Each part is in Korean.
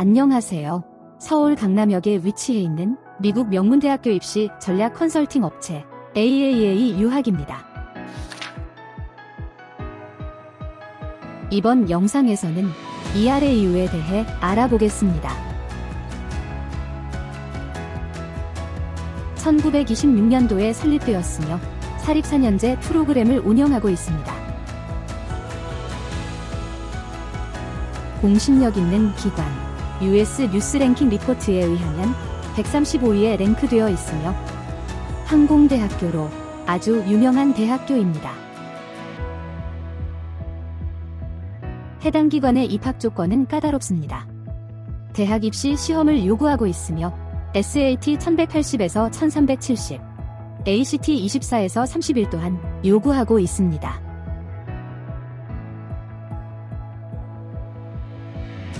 안녕하세요. 서울 강남역에 위치해 있는 미국 명문대학교 입시 전략 컨설팅 업체 AAA 유학입니다. 이번 영상에서는 ERAU에 대해 알아보겠습니다. 1926년도에 설립되었으며 사립 4년제 프로그램을 운영하고 있습니다. 공신력 있는 기관 US 뉴스 랭킹 리포트에 의하면 135위에 랭크되어 있으며 항공대학교로 아주 유명한 대학교입니다. 해당 기관의 입학 조건은 까다롭습니다. 대학 입시 시험을 요구하고 있으며 SAT 1180에서 1370, ACT 24에서 31 또한 요구하고 있습니다.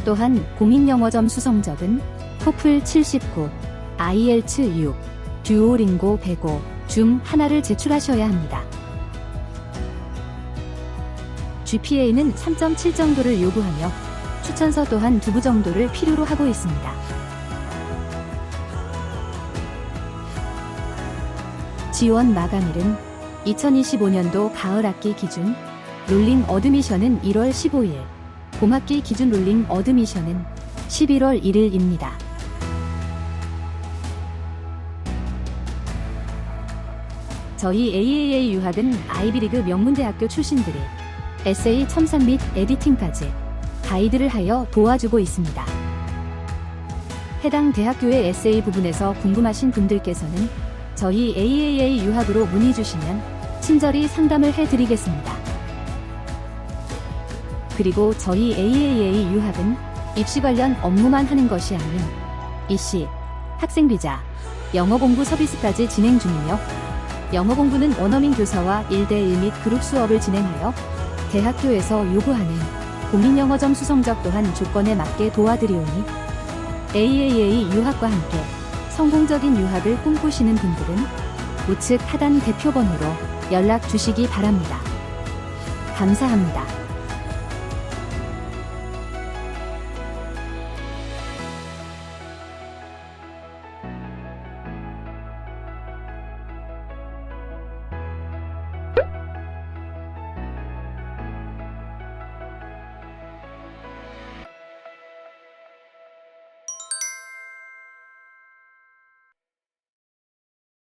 또한 공인영어 점 수 성적은 토플 79, IELTS 6, 듀오링고 105 중 하나를 제출하셔야 합니다. GPA는 3.7 정도를 요구하며 추천서 또한 두부 정도를 필요로 하고 있습니다. 지원 마감일은 2025년도 가을 학기 기준 롤링 어드미션은 1월 15일, 봄학기 기준 롤링 어드미션은 11월 1일입니다. 저희 AAA 유학은 아이비리그 명문대학교 출신들이 에세이 첨삭 및 에디팅까지 가이드를 하여 도와주고 있습니다. 해당 대학교의 에세이 부분에서 궁금하신 분들께서는 저희 AAA 유학으로 문의 주시면 친절히 상담을 해드리겠습니다. 그리고 저희 AAA 유학은 입시 관련 업무만 하는 것이 아닌 입시, 학생 비자, 영어 공부 서비스까지 진행 중이며 영어 공부는 원어민 교사와 1대1 및 그룹 수업을 진행하여 대학교에서 요구하는 공인영어 점수 성적 또한 조건에 맞게 도와드리오니 AAA 유학과 함께 성공적인 유학을 꿈꾸시는 분들은 우측 하단 대표번호로 연락 주시기 바랍니다. 감사합니다.